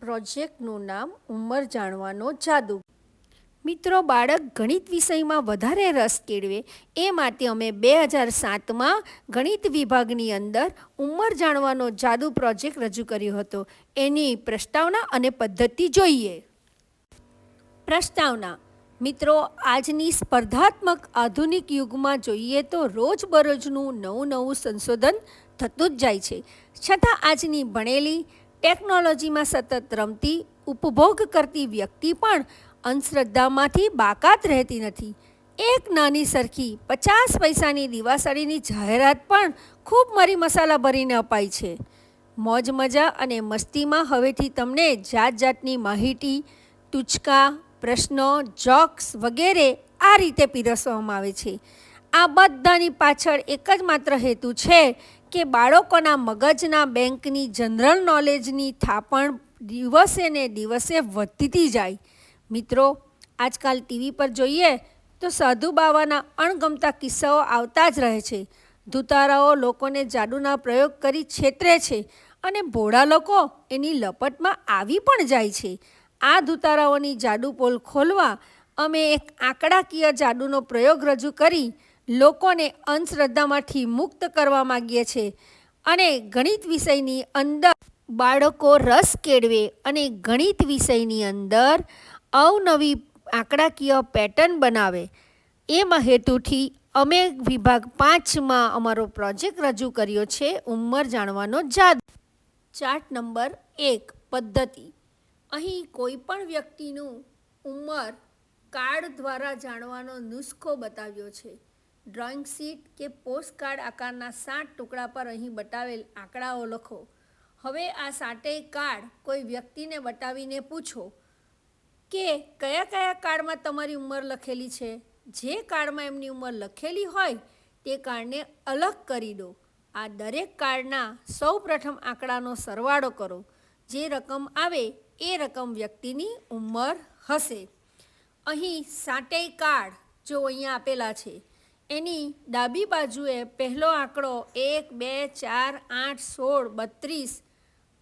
પ્રોજેક્ટનું નામ ઉંમર જાણવાનો જાદુ. મિત્રો, બાળક ગણિત વિષયમાં વધારે રસ કેળવે, એ માટે અમે બે હજાર સાતમાં ગણિત વિભાગની અંદર ઉંમર જાણવાનો જાદુ પ્રોજેક્ટ રજૂ કર્યો હતો. એની પ્રસ્તાવના અને પદ્ધતિ જોઈએ. પ્રસ્તાવના. મિત્રો, આજની સ્પર્ધાત્મક આધુનિક યુગમાં જોઈએ તો રોજબરોજનું નવું નવું સંશોધન થતું જ જાય છે. છતાં આજની ભણેલી ટેકનોલોજીમાં સતત રમતી, ઉપભોગ કરતી વ્યક્તિ પણ અંધશ્રદ્ધામાંથી બાકાત રહેતી નથી. એક નાની સરખી પચાસ પૈસાની દિવાસળીની જાહેરાત પણ ખૂબ મરી મસાલા ભરીને અપાય છે. મોજ મજા અને મસ્તીમાં હવેથી તમને જાત જાતની માહિતી, ટૂચકા, પ્રશ્નો, જોક્સ વગેરે આ રીતે પીરસવામાં આવે છે. આ બધાની પાછળ એક જ માત્ર હેતુ છે કે બાળકોના મગજના બેંકની જનરલ નોલેજની થાપણ દિવસે ને દિવસે વધતી જાય. મિત્રો, આજકાલ ટીવી પર જોઈએ તો સાધુ બાવાના અણગમતા કિસ્સાઓ આવતા જ રહે છે. ધુતારાઓ લોકોને જાદુના પ્રયોગ કરી છેતરે છે અને ભોળા લોકો એની લપટમાં આવી પણ જાય છે. આ ધુતારાઓની જાદુ પોલ ખોલવા અમે એક આંકડાકીય જાદુનો પ્રયોગ રજૂ કરી લોકોને અંધશ્રદ્ધામાંથી મુક્ત કરવા માગીએ છીએ અને ગણિત વિષયની અંદર બાળકો રસ કેળવે અને ગણિત વિષયની અંદર અવનવી આંકડાકીય પેટર્ન બનાવે. એમાં હેતુથી અમે વિભાગ પાંચમાં અમારો પ્રોજેક્ટ રજૂ કર્યો છે ઉંમર જાણવાનો જાદુ. ચાર્ટ નંબર એક, પદ્ધતિ. અહીં કોઈ પણ વ્યક્તિનું ઉંમર કાર્ડ દ્વારા જાણવાનો નુસ્ખો બતાવ્યો છે. ડ્રોઈંગ શીટ કે પોસ્ટ કાર્ડ આકારના સાત ટુકડા પર અહીં બતાવેલ આંકડાઓ લખો. હવે આ સાતેય કાર્ડ કોઈ વ્યક્તિને બતાવીને પૂછો કે કયા કયા કાર્ડમાં તમારી ઉંમર લખેલી છે? જે કાર્ડમાં એમની ઉંમર લખેલી હોય તે કાર્ડને અલગ કરી દો. આ દરેક કાર્ડના સૌ પ્રથમ આંકડાનો સરવાળો કરો. જે રકમ આવે એ રકમ વ્યક્તિની ઉંમર હશે. અહીં સાતેય કાર્ડ જો અહીંયા આપેલા છે એની ડાબી બાજુએ પહેલો આંકડો એક, બે, ચાર, આઠ, સોળ, બત્રીસ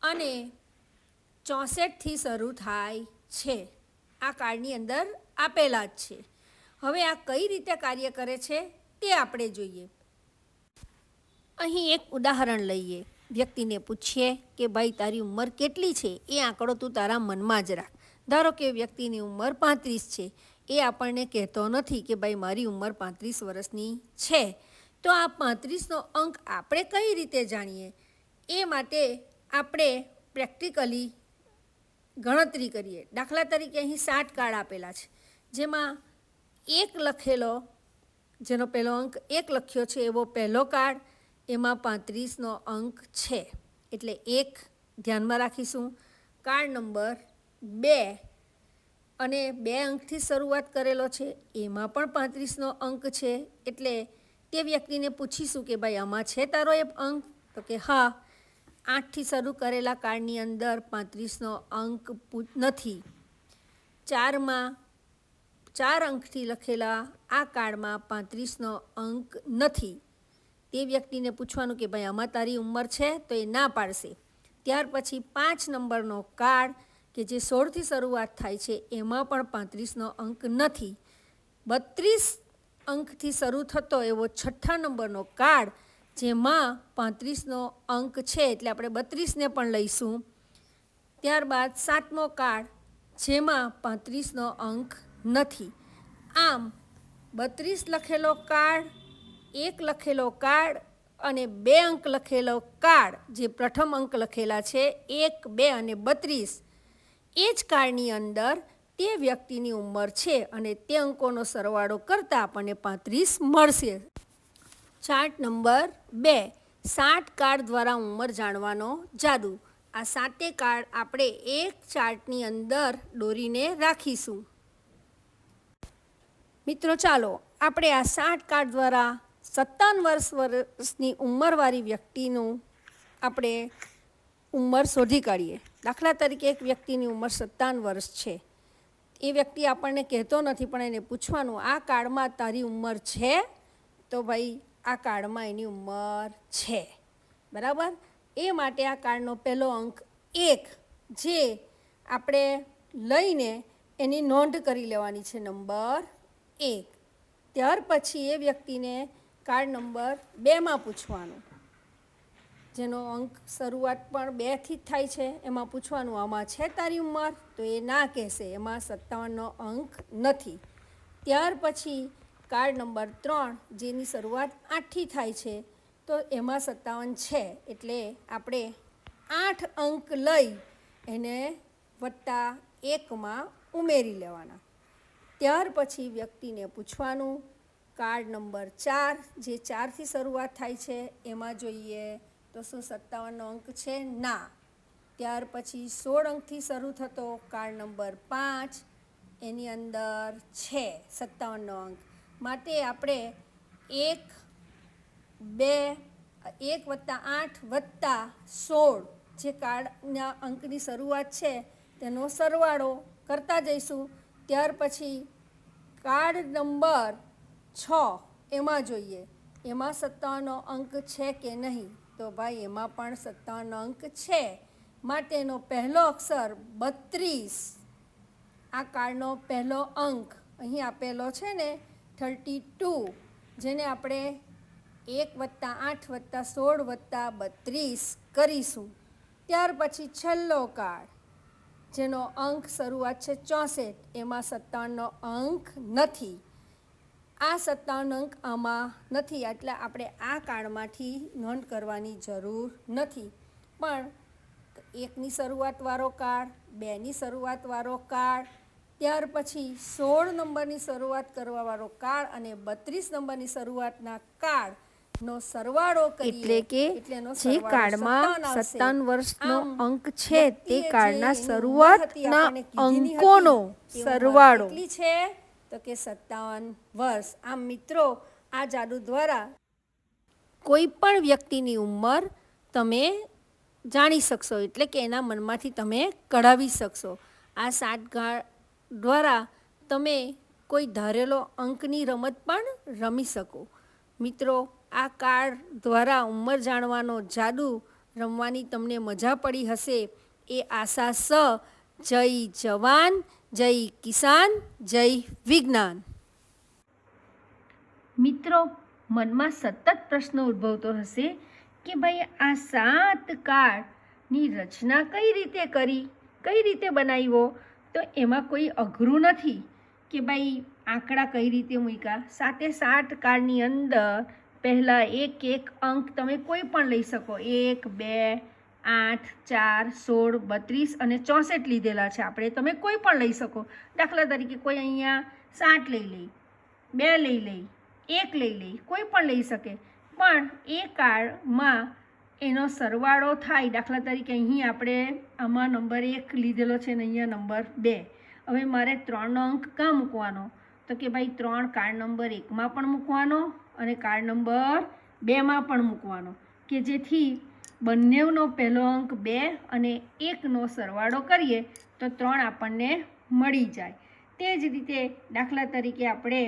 અને ચોસઠથી શરૂ થાય છે. આ કાર્ડની અંદર આપેલા જ છે. હવે આ કઈ રીતે કાર્ય કરે છે તે આપણે જોઈએ. અહીં એક ઉદાહરણ લઈએ. વ્યક્તિને પૂછીએ કે, ભાઈ, તારી ઉંમર કેટલી છે? એ આંકડો તું તારા મનમાં જ રાખ. ધારો કે વ્યક્તિની ઉંમર પાંત્રીસ છે. એ આપણને કહેતો નથી કે ભાઈ મારી ઉંમર પાંત્રીસ વર્ષની છે. તો આ પાંત્રીસનો અંક આપણે કઈ રીતે જાણીએ? એ માટે આપણે પ્રેક્ટિકલી ગણતરી કરીએ. દાખલા તરીકે અહીં સાત કાર્ડ આપેલા છે. જેમાં એક લખેલો, જેનો પહેલો અંક એક લખ્યો છે, એવો પહેલો કાર્ડ એમાં પાંત્રીસનો અંક છે. એટલે એક ધ્યાનમાં રાખીશું. કાર્ડ નંબર બે અને બે અંકથી શરૂઆત કરેલો છે, એમાં પણ પાંત્રીસનો અંક છે, એટલે તે વ્યક્તિને પૂછીશું કે ભાઈ, આમાં છે તારો એ અંક? તો કે, હા. આઠથી શરૂ કરેલા કાર્ડની અંદર પાંત્રીસનો અંક નથી. ચારમાં, ચાર અંકથી લખેલા આ કાર્ડમાં પાંત્રીસનો અંક નથી. તે વ્યક્તિને પૂછવાનું કે, ભાઈ, આમાં તારી ઉંમર છે? તો એ ના પાડશે. ત્યાર પછી પાંચ નંબરનો કાર્ડ કે જે સોળથી શરૂઆત થાય છે, એમાં પણ પાંત્રીસનો અંક નથી. બત્રીસ અંકથી શરૂ થતો એવો છઠ્ઠા નંબરનો કાર્ડ, જેમાં પાંત્રીસનો અંક છે, એટલે આપણે બત્રીસને પણ લઈશું. ત્યારબાદ સાતમો કાર્ડ, જેમાં પાંત્રીસનો અંક નથી. આમ, બત્રીસ લખેલો કાર્ડ, એક લખેલો કાર્ડ અને બે અંક લખેલો કાર્ડ, જે પ્રથમ અંક લખેલા છે, એક, બે અને બત્રીસ એ જ કાર્ડની અંદર તે વ્યક્તિની ઉંમર છે અને તે અંકોનો સરવાળો કરતાં આપણને પાંત્રીસ મળશે. ચાર્ટ નંબર બે, સાત કાર્ડ દ્વારા ઉંમર જાણવાનો જાદુ. આ સાતે કાર્ડ આપણે એક ચાર્ટની અંદર દોરીને રાખીશું. મિત્રો ચાલો, આપણે આ સાત કાર્ડ દ્વારા સત્તાવન વર્ષ વર્ષની ઉંમરવાળી વ્યક્તિનું આપણે ઉંમર શોધી કાઢીએ. દાખલા તરીકે એક વ્યક્તિની ઉંમર સત્તાવન વર્ષ છે. એ વ્યક્તિ આપણને કહેતો નથી, પણ એને પૂછવાનું, આ કાર્ડમાં તારી ઉંમર છે? તો ભાઈ, આ કાર્ડમાં એની ઉંમર છે. બરાબર? એ માટે આ કાર્ડનો પહેલો અંક એક, જે આપણે લઈને એની નોંધ કરી લેવાની છે નંબર એક. ત્યાર પછી એ વ્યક્તિને કાર્ડ નંબર બેમાં પૂછવાનું. જેનો અંક શરૂઆત પણ બેથી જ થાય છે, એમાં પૂછવાનું આમાં છે તારી ઉંમર? તો એ ના કહેશે, એમાં સત્તાવનનો અંક નથી. ત્યાર પછી કાર્ડ નંબર ત્રણ, જેની શરૂઆત આઠથી થાય છે, તો એમાં સત્તાવન છે. એટલે આપણે આઠ અંક લઈ એને વત્તા એકમાં ઉમેરી લેવાના. ત્યાર પછી વ્યક્તિને પૂછવાનું કાર્ડ નંબર ચાર, જે ચારથી શરૂઆત થાય છે, એમાં જોઈએ તો શું સત્તાવનનો અંક છે? ના. ત્યાર પછી સોળ અંકથી શરૂ થતો કાર્ડ નંબર પાંચ એની અંદર છે સત્તાવનનો અંક. માટે આપણે એક, બે, એક વત્તા આઠ વત્તા સોળ જે કાર્ડના અંકની શરૂઆત છે તેનો સરવાળો કરતા જઈશું. ત્યાર પછી કાર્ડ નંબર છ એમાં જોઈએ. એમાં સત્તાવનનો અંક છે કે નહીં? તો ભાઈ, એમાં પણ સત્તાવન અંક છે. માટેનો પહેલો અક્ષર બત્રીસ. આ કાર્ડનો પહેલો અંક અહીં આપેલો છે ને, થર્ટી ટુ, જેને આપણે એક વત્તા આઠ વત્તા સોળ વત્તા બત્રીસ કરીશું. ત્યાર પછી છેલ્લો કાર્ડ, જેનો અંક શરૂઆત છે ચોસઠ, એમાં સત્તાવનનો અંક નથી. આ સત્તાવન અંક આમાં નથી એટલે આપણે આ કાર્ડમાંથી નોંધ કરવાની જરૂર નથી. પણ એકની શરૂઆતવાળો કાર્ડ બેની શરૂઆતવાળો કાર્ડ ત્યાર પછી સોળ નંબરની શરૂઆત કરવાવાળો કાર્ડ અને બત્રીસ નંબરની શરૂઆતના કાર્ડનો સરવાળો એટલે કે જે કાર્ડમાં 57 આવશે. સત્તાવન વર્ષનો અંક છે તે કાર્ડના શરૂઆતના અંકોનો સરવાળો. છે? તો કે સત્તાવન વર્ષ. આમ મિત્રો, આ જાદુ દ્વારા કોઈ પણ વ્યક્તિની ઉંમર તમે જાણી શકશો, એટલે કે એના મનમાંથી તમે કઢાવી શકશો. આ સાતગાળ દ્વારા તમે કોઈ ધારેલો અંકની રમત પણ રમી શકો. મિત્રો, આ કાર્ડ દ્વારા ઉંમર જાણવાનો જાદુ રમવાની તમને મજા પડી હશે. એ આશા સ. જય જવાન. જય કિસાન, જય વિજ્ઞાન. મિત્રો, મનમાં સતત પ્રશ્ન ઉદ્ભવતો હશે કે ભાઈ આ સાત કાર્ડની રચના કઈ રીતે કરી, કઈ રીતે બનાવ્યો? તો એમાં કોઈ અઘરું નથી કે ભાઈ આંકડા કઈ રીતે મૂક્યા? સાતે સાત કાર્ડની અંદર પહેલાં એક એક અંક તમે કોઈ પણ લઈ શકો. એક, બે આઠ, ચાર, સોળ, બત્રીસ અને ચોસઠ લીધેલા છે. આપણે તમે કોઈ પણ લઈ શકો. દાખલા તરીકે કોઈ અહીંયા સાત લઈ લઈ બે લઈ લઈ એક લઈ લઈ કોઈ પણ લઈ શકે. પણ એ કાર્ડમાં એનો સરવાળો થાય. દાખલા તરીકે અહીં આપણે આમાં નંબર એક લીધેલો છે ને અહીંયા નંબર બે. હવે મારે ત્રણનો અંક ક્યાં મૂકવાનો? તો કે ભાઈ ત્રણ કાર્ડ નંબર એકમાં પણ મૂકવાનો અને કાર્ડ નંબર બેમાં પણ મૂકવાનો. કે જેથી બંનેનો પહેલો અંક બે અને એકનો સરવાળો કરીએ તો ત્રણ આપણને મળી જાય. તે જ રીતે દાખલા તરીકે આપણે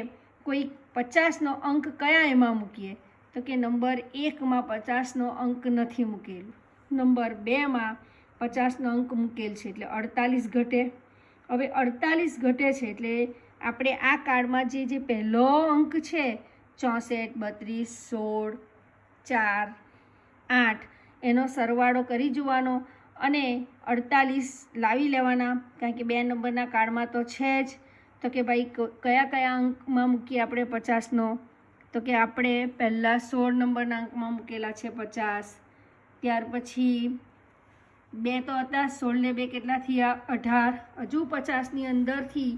કોઈ પચાસનો અંક કયા એમાં મૂકીએ? તો કે નંબર એકમાં પચાસનો અંક નથી મૂકેલ. નંબર બેમાં પચાસનો અંક મૂકેલ છે એટલે અડતાલીસ ઘટે. હવે અડતાલીસ ઘટે છે એટલે આપણે આ કાર્ડમાં જે જે પહેલો અંક છે, ચોસઠ, બત્રીસ, સોળ, ચાર, આઠ એનો સરવાળો કરી જોવાનો અને અડતાલીસ લાવી લેવાના. કારણ કે બે નંબરના કાર્ડમાં તો છે જ. તો કે ભાઈ કયા કયા અંકમાં મૂકીએ આપણે પચાસનો? તો કે આપણે પહેલાં સોળ નંબરના અંકમાં મૂકેલા છે પચાસ. ત્યાર પછી બે તો હતા, સોળને બે કેટલા થયા? અઢાર. હજુ પચાસની અંદરથી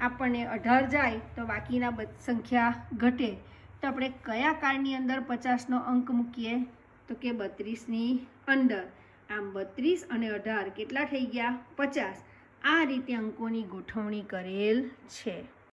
આપણને અઢાર જાય, તો બાકીના સંખ્યા ઘટે. તો આપણે કયા કાર્ડની અંદર પચાસનો અંક મૂકીએ? તો કે બત્રીસની અંદર. આમ બત્રીસ અને અઢાર કેટલા થઈ ગયા? પચાસ. આ રીતે અંકોની ગોઠવણી કરેલ છે.